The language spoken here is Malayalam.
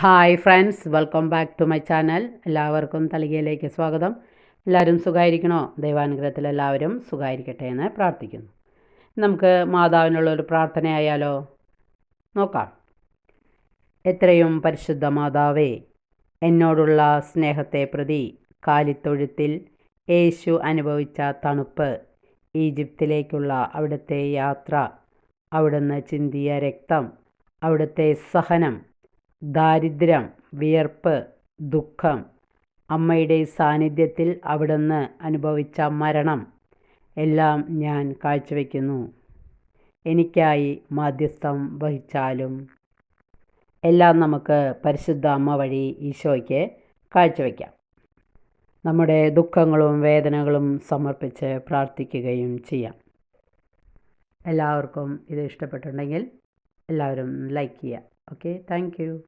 Hi friends welcome back to my channel എല്ലാവർക്കും തളികയിലേക്ക് സ്വാഗതം. എല്ലാവരും സുഖമായിരിക്കണോ ദൈവാനുഗ്രഹത്തിൽ എല്ലാവരും സുഖമായിരിക്കട്ടെ എന്ന് പ്രാർത്ഥിക്കുന്നു. നമുക്ക് മാതാവിനുള്ള ഒരു പ്രാർത്ഥനയായാലോ? നോക്കാം. എത്രയും പരിശുദ്ധ മാതാവേ എന്നോടുള്ള സ്നേഹത്തെ പ്രതി കാലിത്തൊഴുത്തിൽ യേശു അനുഭവിച്ച തണുപ്പ് ഈജിപ്തിലേക്കുള്ള അവിടുത്തെ യാത്ര അവിടുന്ന് ചിന്തിയ രക്തം അവിടുത്തെ സഹനം ദാരിദ്ര്യം വിയർപ്പ് ദുഃഖം അമ്മയുടെ സാന്നിധ്യത്തിൽ അവിടുന്ന് അനുഭവിച്ച മരണം എല്ലാം ഞാൻ കാഴ്ചവെക്കുന്നു. എനിക്കായി മാധ്യസ്ഥം വഹിച്ചാലും. എല്ലാം നമുക്ക് പരിശുദ്ധ അമ്മ വഴി ഈശോയ്ക്ക് കാഴ്ചവെക്കാം. നമ്മുടെ ദുഃഖങ്ങളും വേദനകളും സമർപ്പിച്ച് പ്രാർത്ഥിക്കുകയും ചെയ്യാം. എല്ലാവർക്കും ഇത് ഇഷ്ടപ്പെട്ടുണ്ടെങ്കിൽ എല്ലാവരും ലൈക്ക് ചെയ്യുക. okay thank you.